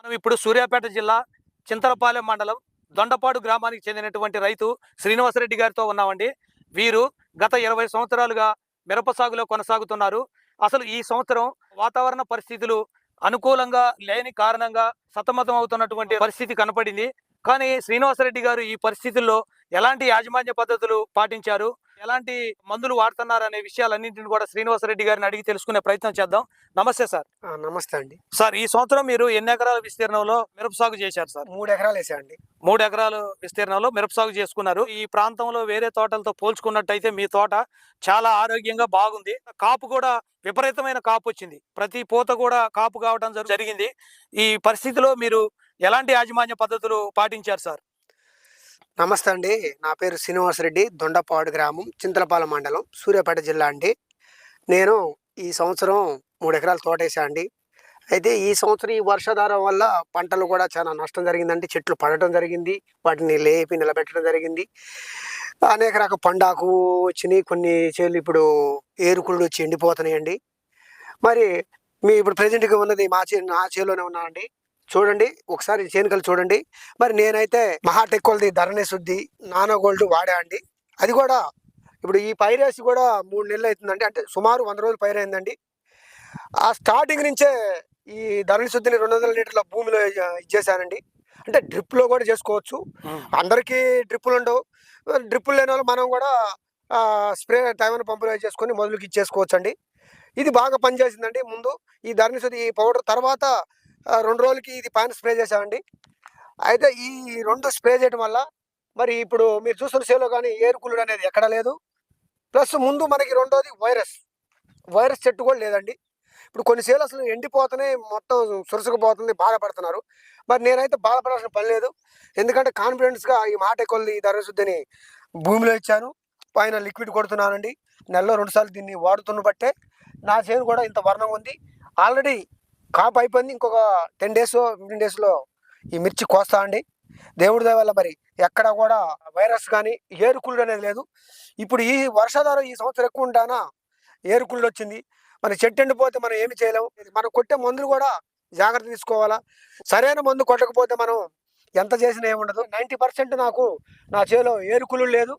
మనం ఇప్పుడు సూర్యాపేట జిల్లా చింతలపాలెం మండలం దొండపాడు గ్రామానికి చెందినటువంటి రైతు శ్రీనివాసరెడ్డి గారితో ఉన్నామండి. వీరు గత ఇరవై సంవత్సరాలుగా మిరప సాగులో కొనసాగుతున్నారు. అసలు ఈ సంవత్సరం వాతావరణ పరిస్థితులు అనుకూలంగా లేని కారణంగా సతమతం అవుతున్నటువంటి పరిస్థితి కనపడింది. కానీ శ్రీనివాసరెడ్డి గారు ఈ పరిస్థితుల్లో ఎలాంటి యాజమాన్య పద్ధతులు పాటించారు? ఎలాంటి మందులు వాడుతున్నారు అనే విషయాలన్నింటిని కూడా శ్రీనివాసరెడ్డి గారిని అడిగి తెలుసుకునే ప్రయత్నం చేద్దాం. నమస్తే సార్. నమస్తే అండి. సార్ ఈ సంవత్సరం మీరు ఎన్ని ఎకరాల విస్తీర్ణంలో మిరప సాగు చేశారు సార్? మూడు ఎకరాలు వేసాయండి మూడు ఎకరాల విస్తీర్ణంలో మిరప సాగు చేసుకున్నారు. ఈ ప్రాంతంలో వేరే తోటలతో పోల్చుకున్నట్టయితే మీ తోట చాలా ఆరోగ్యంగా బాగుంది. కాపు కూడా విపరీతమైన కాపు వచ్చింది. ప్రతి పూత కూడా కాపు కావడం జరు- జరిగింది. ఈ పరిస్థితిలో మీరు ఎలాంటి యాజమాన్య పద్ధతులు పాటించారు సార్? నమస్తే అండి. నా పేరు శ్రీనివాసరెడ్డి దొండపాడు గ్రామం చింతలపాలెం మండలం సూర్యాపేట జిల్లా అండి. నేను ఈ సంవత్సరం మూడు ఎకరాలు తోటేసా అండి. అయితే ఈ సంవత్సరం ఈ వర్షాధారం వల్ల పంటలు కూడా చాలా నష్టం జరిగిందండి. చెట్లు పడటం జరిగింది. వాటిని లేపి నిలబెట్టడం జరిగింది. అనేక రకాల పండాకు వచ్చినాయి. కొన్ని చేలు ఇప్పుడు ఏరుకుళ్ళు వచ్చి ఎండిపోతున్నాయండి. మరి మీ ఇప్పుడు ప్రజెంట్గా ఉన్నది మా చే నా చేలోనే ఉన్నానండి. చూడండి ఒకసారి చేనుకలు చూడండి. మరి నేనైతే మహాటెక్కోల్ది ధరణి శుద్ధి నానో గోల్డ్ వాడా అండి. అది కూడా ఇప్పుడు ఈ పైరేసి కూడా మూడు నెలలు అవుతుందండి అంటే సుమారు వంద రోజులు పైరైందండి. ఆ స్టార్టింగ్ నుంచే ఈ ధరణి శుద్ధిని రెండు వందల లీటర్ల భూమిలో ఇచ్చేసానండి అంటే డ్రిప్లో కూడా చేసుకోవచ్చు. అందరికీ డ్రిప్పులు ఉండవు. డ్రిప్పులు లేని వాళ్ళు మనం కూడా స్ప్రే టైం పంపులు చేసుకొని మొదలుకి ఇచ్చేసుకోవచ్చు అండి ఇది బాగా పనిచేసిందండి. ముందు ఈ ధరణి శుద్ధి ఈ పౌడర్ తర్వాత రెండు రోజులకి ఇది పైన స్ప్రే చేసామండి అయితే ఈ రెండు స్ప్రే చేయడం వల్ల మరి ఇప్పుడు మీరు చూస్తున్న సేలో కానీ ఏరుకులుడు అనేది ఎక్కడ లేదు. ప్లస్ ముందు మనకి రెండోది వైరస్. వైరస్ చెట్టు కూడా లేదండి. ఇప్పుడు కొన్ని సేలు అసలు ఎండిపోతున్నాయి మొత్తం సురసుకుపోతుంది బాధపడుతున్నారు. మరి నేనైతే బాధపడాల్సిన పని లేదు. ఎందుకంటే కాన్ఫిడెన్స్గా ఈ మాట కొద్ది ఈ భూమిలో ఇచ్చాను. పైన లిక్విడ్ కొడుతున్నానండి. నెలలో రెండుసార్లు దీన్ని వాడుతున్న బట్టే నా చేను కూడా ఇంత వర్ణం ఉంది. ఆల్రెడీ కాపు అయిపోయింది. ఇంకొక టెన్ డేస్ ఫిఫ్టీన్ డేస్లో ఈ మిర్చి కోస్తా అండి. దేవుడి వల్ల మరి ఎక్కడ కూడా వైరస్ కానీ ఏరుకుళ్ళు అనేది లేదు. ఇప్పుడు ఈ వర్షాధారం ఈ సంవత్సరం ఎక్కువ ఉంటానా ఏరుకుళ్ళు వచ్చింది. మన చెట్టు ఎండిపోతే మనం ఏమి చేయలేము? మనం కొట్టే మందులు కూడా జాగ్రత్త తీసుకోవాలా? సరైన మందు కొట్టకపోతే మనం ఎంత చేసినా ఏముండదు. నైంటీ పర్సెంట్ నాకు నా చేలో ఏరుకులు లేదు.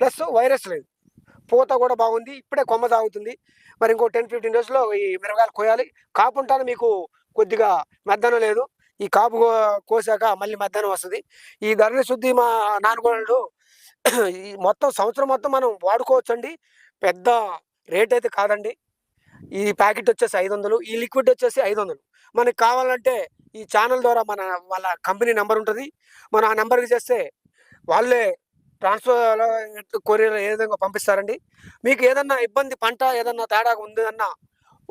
ప్లస్ వైరస్ లేదు. పూత కూడా బాగుంది. ఇప్పుడే కొమ్మ తాగుతుంది. మరి ఇంకో టెన్ ఫిఫ్టీన్ డేస్లో ఈ మిరపకాయలు కోయాలి. కాపు ఉంటాను మీకు కొద్దిగా మధ్యాహ్నం లేదు. ఈ కాపు కోసాక మళ్ళీ మధ్యాహ్నం వస్తుంది. ఈ ధరణి శుద్ధి మా నాన్నగోళ్ళు ఈ మొత్తం సంవత్సరం మొత్తం మనం వాడుకోవచ్చండి. పెద్ద రేట్ అయితే కాదండి. ఈ ప్యాకెట్ వచ్చేసి ఐదు వందలు ఈ లిక్విడ్ వచ్చేసి ఐదు వందలు. మనకి కావాలంటే ఈ ఛానల్ ద్వారా మన వాళ్ళ కంపెనీ నెంబర్ ఉంటుంది. మనం ఆ నెంబర్కి చేస్తే వాళ్ళే ట్రాన్స్ఫర్ కొరియర్ ఏ విధంగా పంపిస్తారండి? మీకు ఏదన్నా ఇబ్బంది పంట ఏదన్నా తేడా ఉందన్నా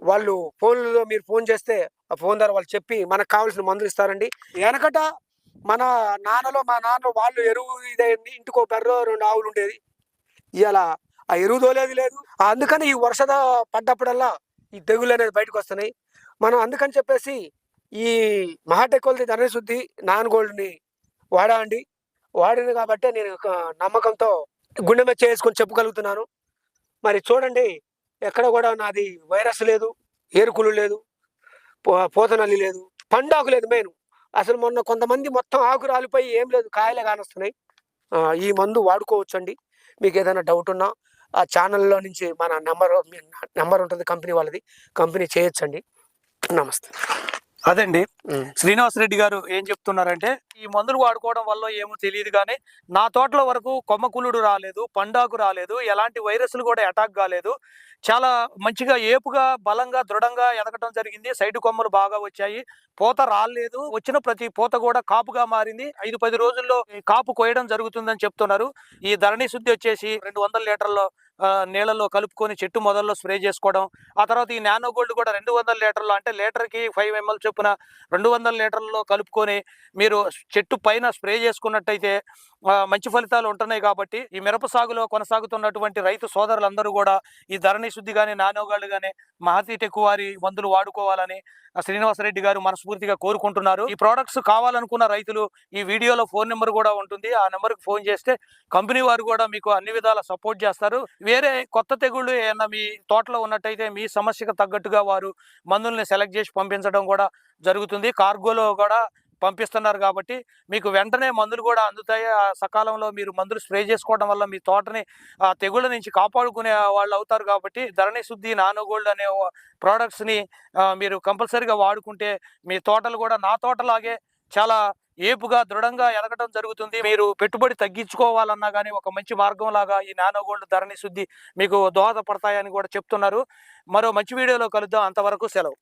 వాళ్ళు ఫోన్లో మీరు ఫోన్ చేస్తే ఆ ఫోన్ ద్వారా వాళ్ళు చెప్పి మనకు కావాల్సిన మందులు ఇస్తారండి. వెనకట మన నాన్నలో మా నాన్న వాళ్ళు ఎరువు ఇదైంది ఇంటికో బెర్ర రెండు ఆవులు ఉండేది. ఇలా ఆ ఎరువు తోలేది లేదు. అందుకని ఈ వర్ష పడ్డప్పుడల్లా ఈ తెగులు అనేది బయటకు వస్తున్నాయి. మనం అందుకని చెప్పేసి ఈ మహాటెక్వల్ది ధనశుద్ధి నాన్ గోల్డ్ని వాడా వాడిని వాడింది కాబట్టి నేను నమ్మకంతో గుండె మెచ్చ వేసుకొని చెప్పగలుగుతున్నాను. మరి చూడండి ఎక్కడ కూడా నాది వైరస్ లేదు ఏరుకులు లేదు పో- పోతనల్లి లేదు పండాకు లేదు మెయిన్. అసలు మొన్న కొంతమంది మొత్తం ఆకు రాలిపోయి ఏం లేదు కాయలే కానొస్తున్నాయి. ఈ మందు వాడుకోవచ్చండి. మీకు ఏదైనా డౌట్ ఉన్నా ఆ ఛానల్లో నుంచి మన నెంబర్ నెంబర్ ఉంటుంది కంపెనీ వాళ్ళది. కంపెనీ చేయొచ్చండి. నమస్తే. అదండి. శ్రీనివాసరెడ్డి గారు ఏం చెప్తున్నారంటే ఈ మందులు వాడుకోవడం వల్ల ఏమో తెలియదు కానీ నా తోటల వరకు కొమ్మకులుడు రాలేదు పండాకు రాలేదు ఎలాంటి వైరస్లు కూడా అటాక్ కాలేదు. చాలా మంచిగా ఏపుగా బలంగా దృఢంగా ఎదగటం జరిగింది. సైడ్ కొమ్మలు బాగా వచ్చాయి. పూత రాలేదు. వచ్చిన ప్రతి పూత కూడా కాపుగా మారింది. ఐదు పది రోజుల్లో కాపు కోయడం జరుగుతుందని చెప్తున్నారు. ఈ ధరణి శుద్ధి వచ్చేసి రెండు వందల లీటర్ల నీళ్ళలో కలుపుకొని చెట్టు మొదల్లో స్ప్రే చేసుకోవడం ఆ తర్వాత ఈ నానో గోల్డ్ కూడా రెండు వందల లీటర్లు అంటే లీటర్కి ఫైవ్ ఎంఎల్ చొప్పున రెండు వందల లీటర్లలో కలుపుకొని మీరు చెట్టు పైన స్ప్రే చేసుకున్నట్టయితే మంచి ఫలితాలు ఉంటున్నాయి కాబట్టి ఈ మిరప సాగులో కొనసాగుతున్నటువంటి రైతు సోదరులందరూ కూడా ఈ ధరణి శుద్ధి కానీ నానోగాళ్ళు కానీ మహతి టెక్కువారి వారి మందులు వాడుకోవాలని శ్రీనివాసరెడ్డి గారు మనస్ఫూర్తిగా కోరుకుంటున్నారు. ఈ ప్రోడక్ట్స్ కావాలనుకున్న రైతులు ఈ వీడియోలో ఫోన్ నెంబర్ కూడా ఉంటుంది. ఆ నెంబర్కి ఫోన్ చేస్తే కంపెనీ వారు కూడా మీకు అన్ని విధాల సపోర్ట్ చేస్తారు. వేరే కొత్త తెగుళ్ళు ఏమన్నా మీ తోటలో ఉన్నట్టయితే మీ సమస్యకు తగ్గట్టుగా వారు మందుల్ని సెలెక్ట్ చేసి పంపించడం కూడా జరుగుతుంది. కార్గోలో కూడా పంపిస్తున్నారు కాబట్టి మీకు వెంటనే మందులు కూడా అందుతాయి. ఆ సకాలంలో మీరు మందులు స్ప్రే చేసుకోవడం వల్ల మీ తోటని ఆ తెగుళ్ళ నుంచి కాపాడుకునే వాళ్ళు అవుతారు కాబట్టి ధరణి శుద్ధి నానో గోల్డ్ అనే ప్రోడక్ట్స్ని మీరు కంపల్సరీగా వాడుకుంటే మీ తోటలు కూడా నా తోటలాగే చాలా ఏపుగా దృఢంగా ఎదగడం జరుగుతుంది. మీరు పెట్టుబడి తగ్గించుకోవాలన్నా కానీ ఒక మంచి మార్గం లాగా ఈ నానో గోల్డ్ ధరణి శుద్ధి మీకు దోహదపడతాయని కూడా చెప్తున్నారు. మరో మంచి వీడియోలో కలుద్దాం. అంతవరకు సెలవు.